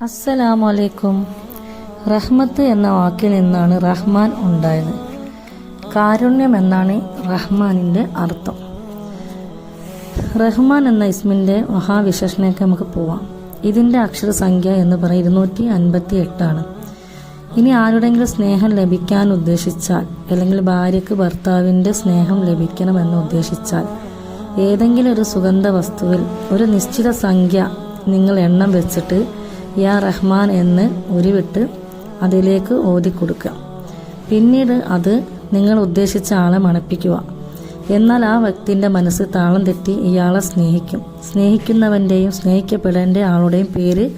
അസ്സലാമലൈക്കും. റഹ്മത്ത് എന്ന വാക്കിൽ നിന്നാണ് റഹ്മാൻ ഉണ്ടായത്. കാരുണ്യം എന്നാണ് റഹ്മാനിന്റെ അർത്ഥം. റഹ്മാൻ എന്ന ഇസ്മിന്റെ മഹാവിശേഷണേക്ക് നമുക്ക് പോവാം. ഇതിന്റെ അക്ഷരസംഖ്യ എന്ന് പറയുന്നത് ഇരുന്നൂറ്റി അൻപത്തി എട്ടാണ് ഇനി ആരുടെങ്കിലും സ്നേഹം ലഭിക്കാൻ ഉദ്ദേശിച്ചാൽ അല്ലെങ്കിൽ ഭാര്യയ്ക്ക് ഭർത്താവിന്റെ സ്നേഹം ലഭിക്കണമെന്ന് ഉദ്ദേശിച്ചാൽ ഏതെങ്കിലും ഒരു സുഗന്ധ വസ്തുവിൽ ഒരു നിശ്ചിത സംഖ്യ നിങ്ങൾ എണ്ണം വെച്ചിട്ട് യാ റഹ്മാൻ എന്ന് ഉരുവിട്ട് അതിലേക്ക് ഓതിക്കൊടുക്കുക. പിന്നീട് അത് നിങ്ങൾ ഉദ്ദേശിച്ച ആളെ മണപ്പിക്കുക. എന്നാൽ ആ വ്യക്തിന്റെ മനസ്സ് താളം തെറ്റി ഇയാളെ സ്നേഹിക്കും. സ്നേഹിക്കുന്നവന്റെയും സ്നേഹിക്കപ്പെടേണ്ട ആളുടെയും പേര്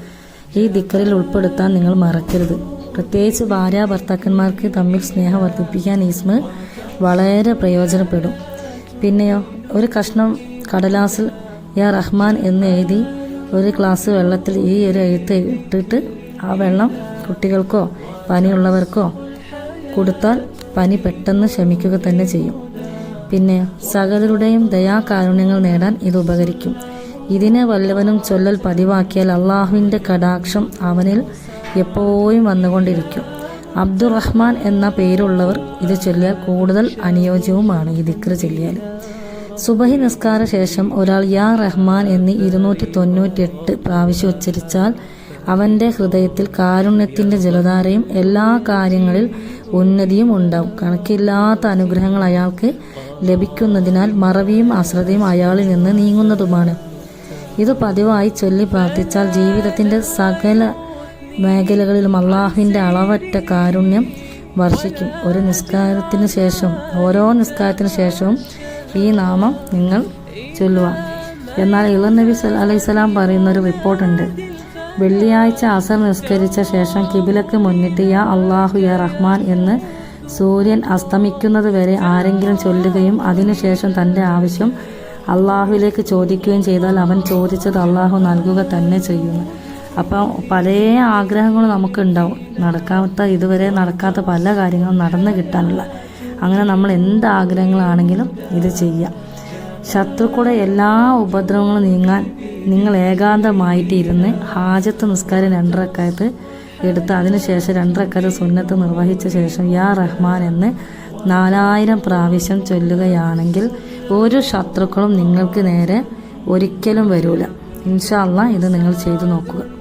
ഈ ദിക്കറിൽ ഉൾപ്പെടുത്താൻ നിങ്ങൾ മറക്കരുത്. പ്രത്യേകിച്ച് ഭാര്യ ഭർത്താക്കന്മാർക്ക് തമ്മിൽ സ്നേഹം വർദ്ധിപ്പിക്കാൻ ഈസ്മ വളരെ പ്രയോജനപ്പെടും. പിന്നെയോ ഒരു കഷ്ണം കടലാസിൽ യാ റഹ്മാൻ എന്ന് എഴുതി ഒരു ഗ്ലാസ് വെള്ളത്തിൽ ഈ ഒരു എഴുത്ത് ഇട്ടിട്ട് ആ വെള്ളം കുട്ടികൾക്കോ പനിയുള്ളവർക്കോ കൊടുത്താൽ പനി പെട്ടെന്ന് ശമിക്കുക തന്നെ ചെയ്യും. പിന്നെ സകലരുടെയും ദയാകാരുണ്യങ്ങൾ നേടാൻ ഇത് ഉപകരിക്കും. ഇതിനെ വല്ലവനും ചൊല്ലൽ പതിവാക്കിയാൽ അള്ളാഹുവിന്റെ കടാക്ഷം അവനിൽ എപ്പോഴും വന്നുകൊണ്ടിരിക്കും. അബ്ദുറഹ്മാൻ എന്ന പേരുള്ളവർ ഇത് ചൊല്ലിയാൽ കൂടുതൽ അനുയോജ്യവുമാണ് ഈ ദിക്ര ചൊല്ലിയാൽ. സുബഹി നിസ്കാര ശേഷം ഒരാൾ യാ റഹ്മാൻ എന്ന് ഇരുന്നൂറ്റി തൊണ്ണൂറ്റി എട്ട് പ്രാവശ്യം ഉച്ചരിച്ചാൽ അവന്റെ ഹൃദയത്തിൽ കാരുണ്യത്തിന്റെ ജലധാരയും എല്ലാ കാര്യങ്ങളിൽ ഉന്നതിയും ഉണ്ടാവും. കണക്കില്ലാത്ത അനുഗ്രഹങ്ങൾ അയാൾക്ക് ലഭിക്കുന്നതിനാൽ മറവിയും അശ്രദ്ധയും അയാളിൽ നിന്ന് നീങ്ങുന്നതുമാണ്. ഇത് പതിവായി ചൊല്ലി പ്രാർത്ഥിച്ചാൽ ജീവിതത്തിന്റെ സകല മേഖലകളിലും അള്ളാഹുവിന്റെ അളവറ്റ കാരുണ്യം വർഷിക്കും. ഒരു നിസ്കാരത്തിന് ശേഷം ഓരോ നിസ്കാരത്തിന് ശേഷവും ഈ നാമം നിങ്ങൾ ചൊല്ലുക. എന്നാൽ ഇളനബി അലൈഹിസ്സലാം പറയുന്ന ഒരു റിപ്പോർട്ടുണ്ട്. വെള്ളിയാഴ്ച അസർ നിസ്കരിച്ച ശേഷം കിബിലക്ക് മുന്നിട്ട് യാ അള്ളാഹു യാ റഹ്മാൻ എന്ന് സൂര്യൻ അസ്തമിക്കുന്നത് വരെ ആരെങ്കിലും ചൊല്ലുകയും അതിനുശേഷം തന്റെ ആവശ്യം അള്ളാഹുവിലേക്ക് ചോദിക്കുകയും ചെയ്താൽ അവൻ ചോദിച്ചത് അള്ളാഹു നൽകുക തന്നെ ചെയ്യുന്നു. അപ്പം പല ആഗ്രഹങ്ങളും നമുക്കുണ്ടാവും നടക്കാത്ത ഇതുവരെ നടക്കാത്ത പല കാര്യങ്ങളും നടന്നു കിട്ടാനുള്ള. അങ്ങനെ നമ്മൾ എന്ത് ആഗ്രഹങ്ങളാണെങ്കിലും ഇത് ചെയ്യാം. ശത്രുക്കളുടെ എല്ലാ ഉപദ്രവങ്ങളും നീങ്ങാൻ നിങ്ങൾ ഏകാന്തമായിട്ട് ഇരുന്ന് ഹാജത്ത് നിസ്കാരം രണ്ടരക്കാലത്ത് എടുത്ത് അതിനുശേഷം രണ്ടരക്കാലത്ത് സുന്നത്ത് നിർവഹിച്ച ശേഷം യാ റഹ്മാൻ എന്ന് നാലായിരം പ്രാവശ്യം ചൊല്ലുകയാണെങ്കിൽ ഒരു ശത്രുക്കളും നിങ്ങൾക്ക് നേരെ ഒരിക്കലും വരൂല. ഇൻഷാല്ല ഇത് നിങ്ങൾ ചെയ്തു നോക്കുക.